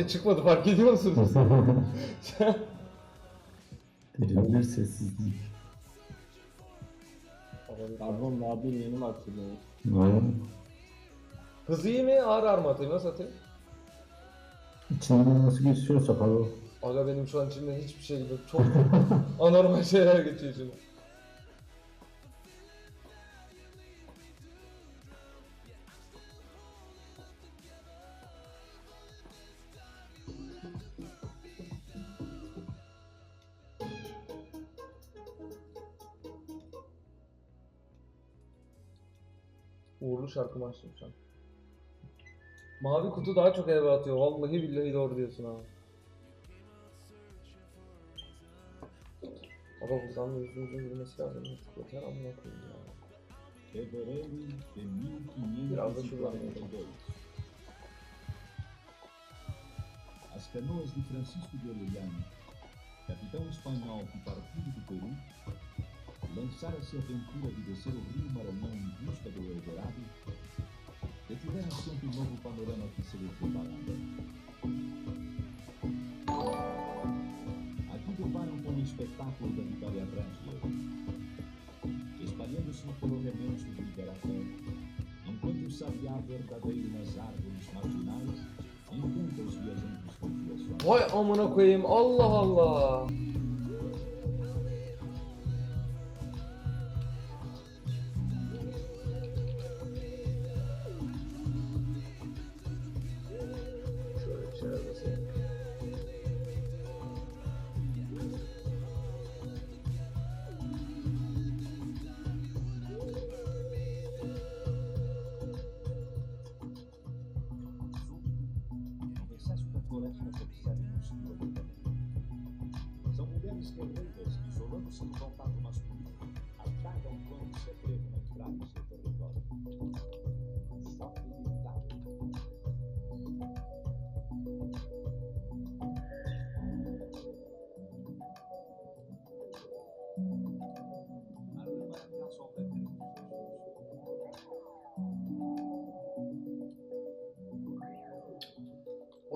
bile çıkmadı fark ediyor musunuz? Teşekkürler sessizlik. Pardon bir yeni başladı. Vay. Hızı iyi mi? Ağır ağır mı atayım? Nasıl atayım? İçinden nasıl geçiyorsa pardon. Aga benim şu an içimden hiçbir şey gibi çok anormal şeyler geçiyor içimden. Uğurlu şarkımı açtım şu an. Mavi kutu daha çok eve atıyor. Vallahi billahi doğru diyorsun ha. Ama buradan da yüzümüzün yürümesi lazım. Yeter amına koyayım ya. Fevereiro de 1542. Biraz da şuradan yiyelim. As canoas de Francisco de Orellana, capitão espanhol que partiu do Peru, lançara-se a aventura de descer o rio Maranhão em busca do Eldorado, detiveram sempre um novo panorama que se lhe. Aqui deparam com o espetáculo da vitória brasileira, espalhando-se pelo remenso de liberação, enquanto o sabiá verdadeiro nas árvores marginais encanta os viajantes com suas. Vay amına. Allah Allah. colectocomputadores. São mulheres guerreiras que, isolando-se do contato masculino, atacam quando se atrevem na entrada do seu território.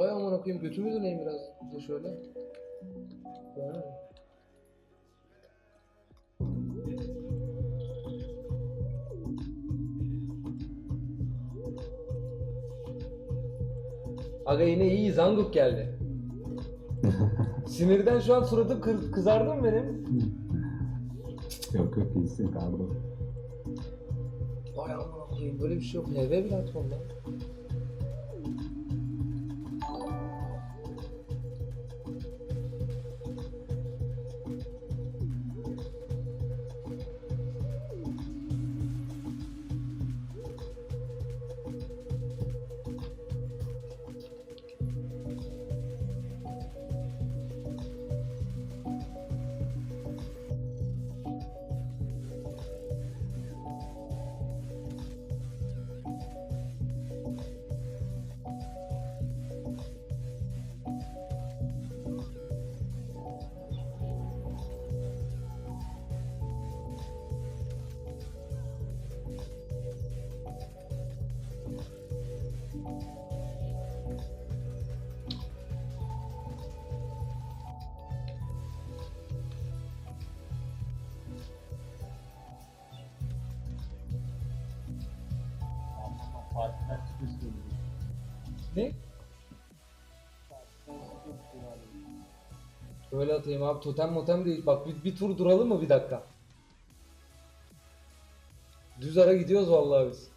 Vay amına koyayım götümü döneyim biraz da şöyle. Ha. Aga yine iyi Zanguk geldi. Sinirden şu an suratım kır- kızardı mı benim? Yok yok iyisin pardon. Vay amına koyayım böyle bir şey yok. HV bile atmam lan. Partiden çıkmış Ne? Böyle atayım abi totem motem değil. Bak bir, bir tur duralım mı bir dakika? Düz ara gidiyoruz vallahi biz.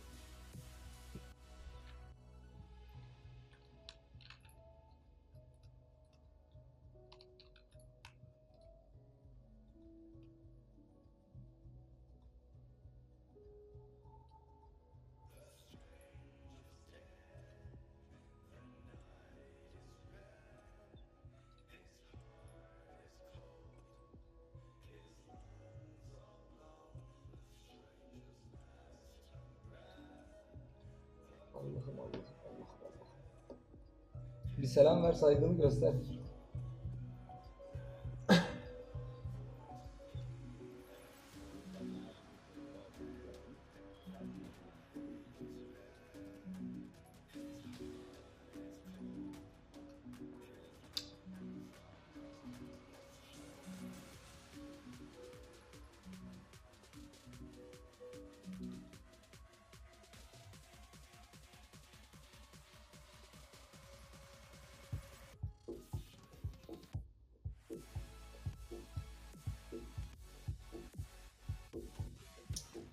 Selam ver saygını göster.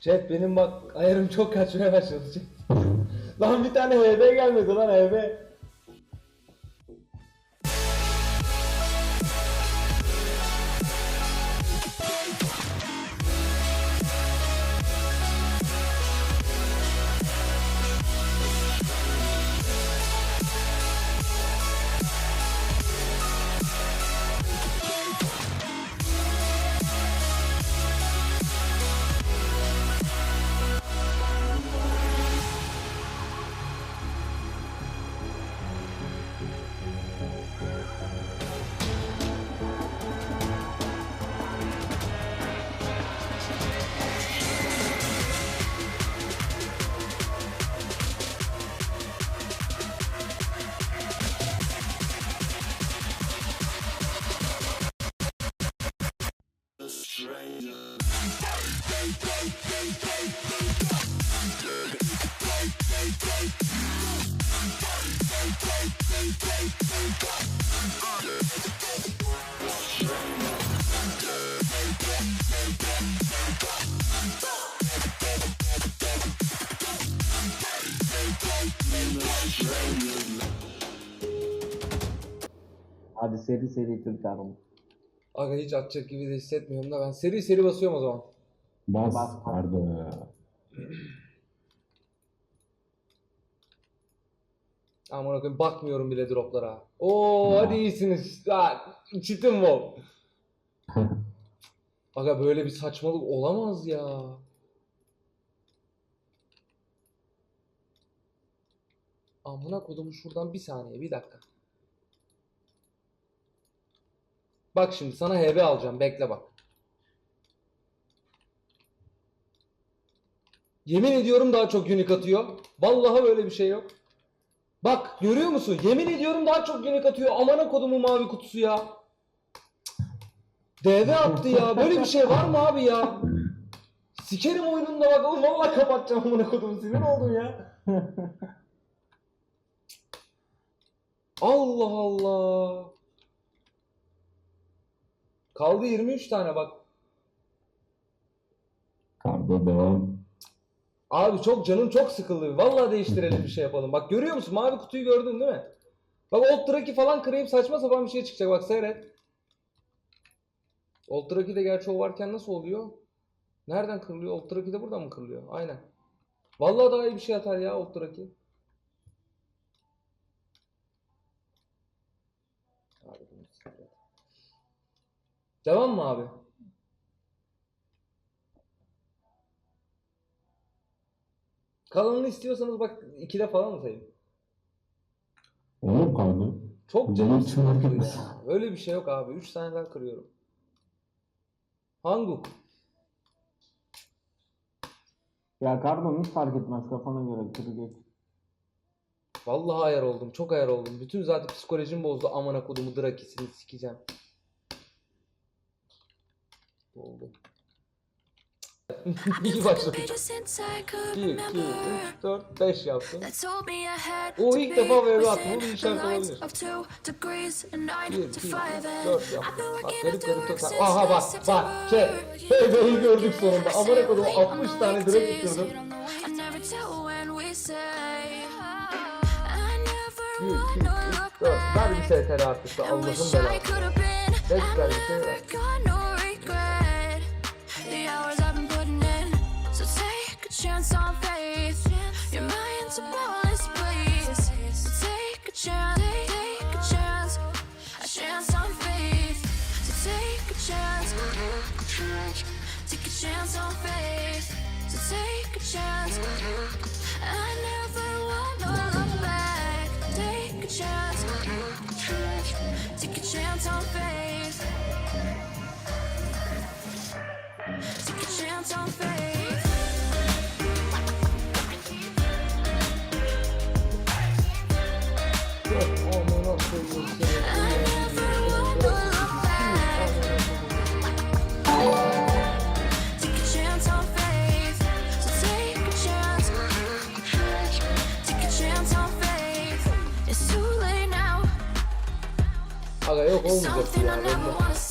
Chat benim bak ayarım çok kaçmaya başladı chat. lan bir tane HB gelmedi lan HB. Hadi seri seri Türk Armut. Aga hiç atacak gibi de hissetmiyorum da ben seri seri basıyorum o zaman. Bas Bas. Arda. Aman koyayım bakmıyorum bile droplara. Oo hadi iyisiniz. Ha, çitim bu. Aga böyle bir saçmalık olamaz ya. Amına kodumu şuradan bir saniye bir dakika. Bak şimdi sana HB alacağım bekle bak. Yemin ediyorum daha çok unique atıyor. Vallahi böyle bir şey yok. Bak görüyor musun? Yemin ediyorum daha çok unique atıyor. Amına kodumu mavi kutusu ya. DV attı ya. Böyle bir şey var mı abi ya? Sikerim oyununda bak oğlum vallahi kapatacağım amına kodumu sinir oldum ya. Allah Allah. Kaldı 23 tane bak. Karda devam. Abi çok canım çok sıkıldı. Vallahi değiştirelim bir şey yapalım. Bak görüyor musun? Mavi kutuyu gördün değil mi? Bak Old Truck'i falan kırayım saçma sapan bir şey çıkacak. Bak seyret. Old Truck'i de gerçi o varken nasıl oluyor? Nereden kırılıyor? Old Truck'i de buradan mı kırılıyor? Aynen. Vallahi daha iyi bir şey atar ya Old siktir. Devam mı abi? Kalanını istiyorsanız bak ikide falan atayım. Olur Karda. Çok Canım canım çınar sıkıldı. Öyle bir şey yok abi. 3 tane daha kırıyorum. Hanguk. Ya Kardo hiç fark etmez kafana göre geç. Vallahi ayar oldum. Çok ayar oldum. Bütün zaten psikolojim bozdu. Amına kodumu drakisini sikeceğim. Oldu. İyi başladık. 1, 2, 3, 4, 5 yaptım. O ilk defa böyle attı. Bu bir işaret olabilir. olabilir. 1, 2, 3, 4 yaptım. Bak garip garip total. Aha bak bak. Şey. Heybeyi gördük sonunda. Amına kodumu 60 tane direkt bitirdim. 1, 2, 3, 4. Ver bir STR artık da Allah'ın belası. Beş ver bir şey Aga yok It's olmayacak something I ya.